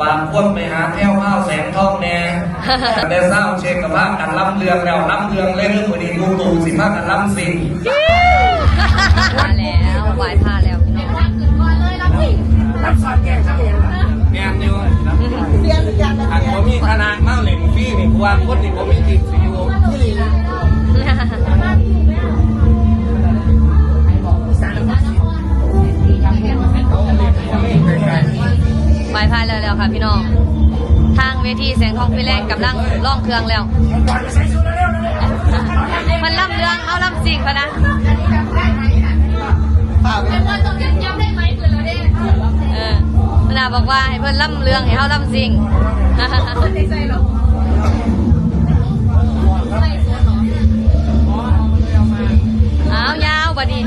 บางคนไปหาแถวข้าวแสงทองแน่แต่เศร้าเช็คกับว่ากันล้ำเรืองแล้วล้ำเรืองเล่นเรื่องวันนี้กูตู่สิมากันล้ำสิงมาแล้วไหวพาแล้วพี่น้องแงนอยู่อันผมมีคณะเมาเหล่งพี่นี่ผู้ว่าคนนี่ผมมีติดสิอยู่ ค่ะพี่น้อง ทางเวทีแสงทองพี่แรงกำลังล่องเครื่องแล้ว มันล่ำเรื่องเขาล่ำจริงพะนะเออมนาบอกว่าให้เพื่อนล่ำเรื่องให้เขาล่ำจริงเอายาวบัดนี้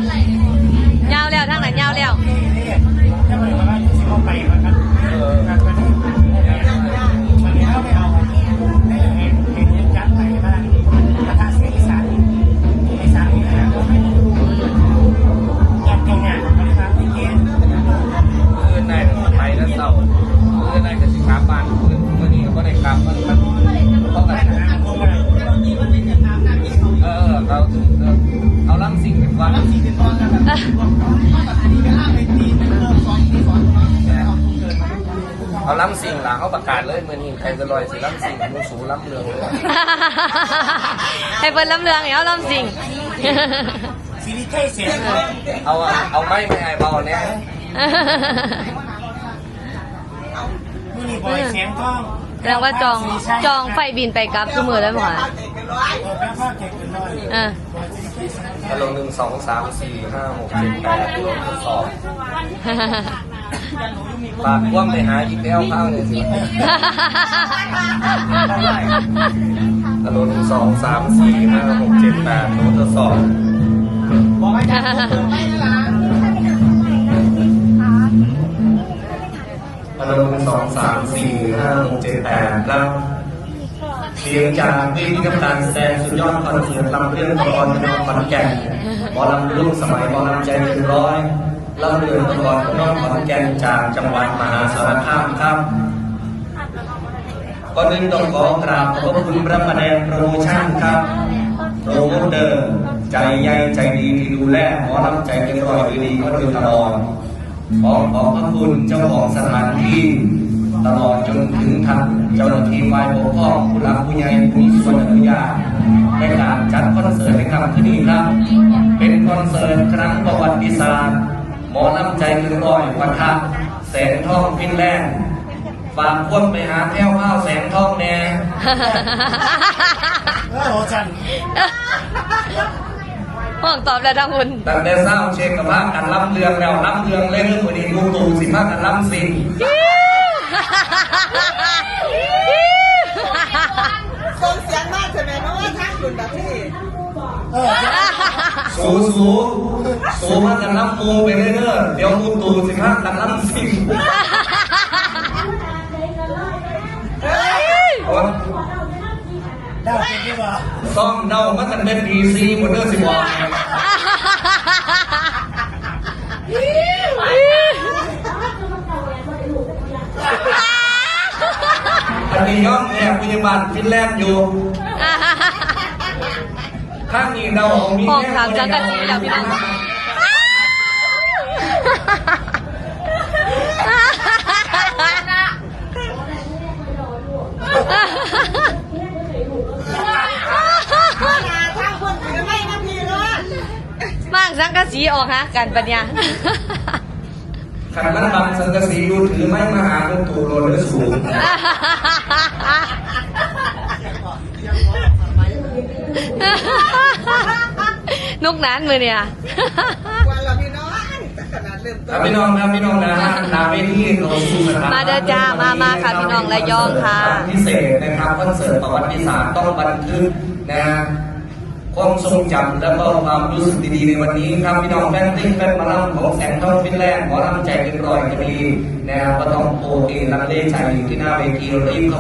เอาล้ำสิงหลังเขาประกาศเลยมื่อนี้ใครจะลอยสิล้ำสิงมูสูล้ำเรืองเลยให้เพิ่นล่ำเรื่องให้เขาล่ำจริงเอาเอาไม่ไม่ไอ้เบาเนี่ยเสียงกล้อง แสดงว่าจองจองไฟบินไปกลับทุกมือแล้วหมดแม่พ่อเก่งเป็นร้อยอ่าฮัลโหลหนึ่งสองสามสี่ห้าหกเจ็ดแปดลงทดสอบปากว่ำไปหาอีกแล้วข้าวเลยสิฮัลโหลหนึ่งสองสามสี่ห้าหกเจ็ดแปดลงทดสอบฮัลโห ลหนึ่งสองสามสี่ห้าหกเจ็ดแปดครับเสียงจากวิทยกำลังแสดงสุดยอดคอนเสิร์ตลำเรื่องตะกอนนองขอนแก่นหมอลำรุ่งสมัยหมอลำใจเกินร้อยลำเรื่อตะกอนนองขอนแก่นจากจังหวัดมหาสารคามครับก่อนอื่นต้องขอกราบขอบคุณพระประแดงโปรโมชั่นครับโปรโมเตอร์ใจใหญ่ใจดีที่ดูแลหมอลำใจเกินร้อยดีๆก็โดยตลอด ขอขอบพระคุณเจ้าของสถานที่ ตลอดจนถึงทางเจ้าหน้าที่ฝ่ายปกครองผู้หลักผู้ใหญ่ผู้มีส่วนอนุญาตในการจัดคอนเสิร์ตในครั้งที่นี้ครับเป็นคอนเสิร์ตครั้งประวัติศาสตร์หมอลำใจเกินร้อยวัฒน์แสงทองฟินแลนด์ฝากคนไปหาแถวข้าวแสงทองแน่เออโหจัน ห้องตอบแล้วทั้งคุณตั้งแต่เศร้าเช็คกับว่ากันล้ำเรืองแล้วล้ำเรืองเล่นเรื่องวันนี้กูตู่สิมากันล้ำสิงส่งเสียงมากใช่ไหมเพราะว่าทางคุณแบบที่เออสูสูสูมากันล้ำมูไปเรื่อยๆเดี๋ยวกูตู่สิมากั เป็นที่ว่าซ่อมเดามันกันเป็นดีซีหมดเด้อสิบอกอันนี้ย่อมแอบพยาบาลฟินแลนด์อยู่ข้างนี้เราเอามีห้องถามจังกะจีแล้วพี่น้อง มาทางคนถือไม่มาพี่เนาะ มาง สังกะสีออกฮะกันปัญญาขันมันบังสังกะสีดูถือไม้มาหาลูกตู่โดนเนื้อสูงนุกนั้นมือเนี่ยวันละพี่น้องขนาดเริ่มต้ครับพี่น้องครับพี่น้องนะฮะลาเวทีเราสู่สถานมาเด้อจ้ามามาค่ะพี่น้องระยองค่ะ พิเศษนะครับคอนเสิร์ตประวัติศาสตร์ต้องบันทึกนะฮะ ความทรงจำและก็ความรู้สึกดีๆในวันนี้ครับพี่น้องแฟนติ้งแฟนมาลำของแสงทองฟินแลนด์หมอลำใจเป็นรอยกันดีนะครับก็ต้องโอเคลังเลใจอยู่ที่หน้าเวทีรีบเข้า